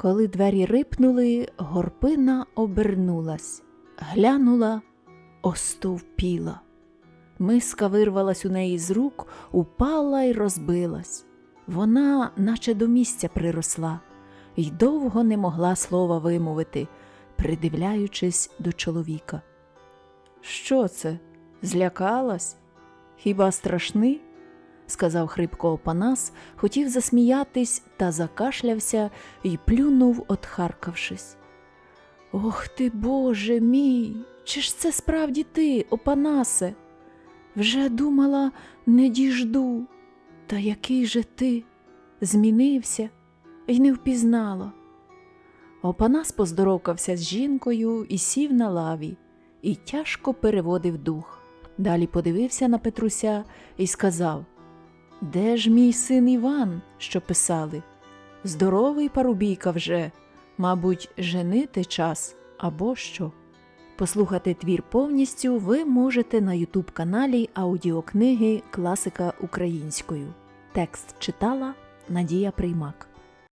Коли двері рипнули, горпина обернулась, глянула, остовпіла. Миска вирвалась у неї з рук, упала й розбилась. Вона, наче до місця приросла, й довго не могла слова вимовити, придивляючись до чоловіка. Що це? Злякалась? Хіба страшний? Сказав хрипко Опанас, хотів засміятись та закашлявся і плюнув, отхаркавшись. Ох ти, Боже мій! Чи ж це справді ти, Опанасе? Вже думала, не діжду. Та який же ти? Змінився й не впізнала. Опанас поздоровкався з жінкою і сів на лаві, і тяжко переводив дух. Далі подивився на Петруся і сказав Де ж мій син Іван, що писали? Здоровий парубійка вже, мабуть, женити час або що. Послухати твір повністю ви можете на ютуб каналі аудіокниги Класика українською. Текст читала Надія Приймак.